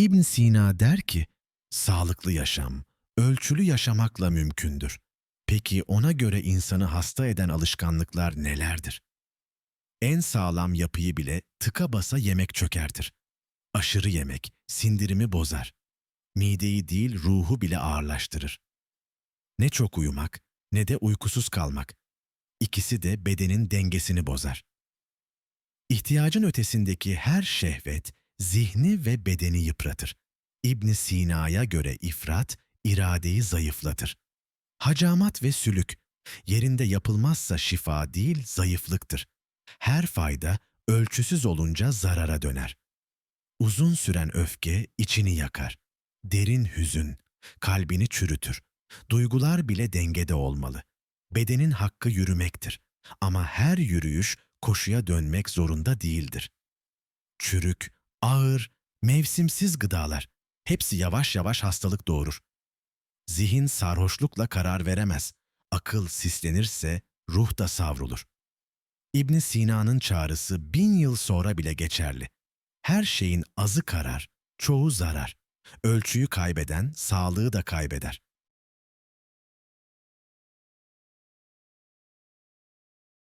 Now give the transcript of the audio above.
İbn Sina der ki, sağlıklı yaşam, ölçülü yaşamakla mümkündür. Peki ona göre insanı hasta eden alışkanlıklar nelerdir? En sağlam yapıyı bile tıka basa yemek çökertir. Aşırı yemek sindirimi bozar. Mideyi değil ruhu bile ağırlaştırır. Ne çok uyumak ne de uykusuz kalmak. İkisi de bedenin dengesini bozar. İhtiyacın ötesindeki her şehvet zihni ve bedeni yıpratır. İbn Sina'ya göre ifrat iradeyi zayıflatır. Hacamat ve sülük yerinde yapılmazsa şifa değil zayıflıktır. Her fayda ölçüsüz olunca zarara döner. Uzun süren öfke içini yakar. Derin hüzün kalbini çürütür. Duygular bile dengede olmalı. Bedenin hakkı yürümektir. Ama her yürüyüş koşuya dönmek zorunda değildir. Çürük, ağır, mevsimsiz gıdalar hepsi yavaş yavaş hastalık doğurur. Zihin sarhoşlukla karar veremez. Akıl sislenirse ruh da savrulur. İbn Sina'nın çağrısı bin yıl sonra bile geçerli. Her şeyin azı karar, çoğu zarar. Ölçüyü kaybeden sağlığı da kaybeder.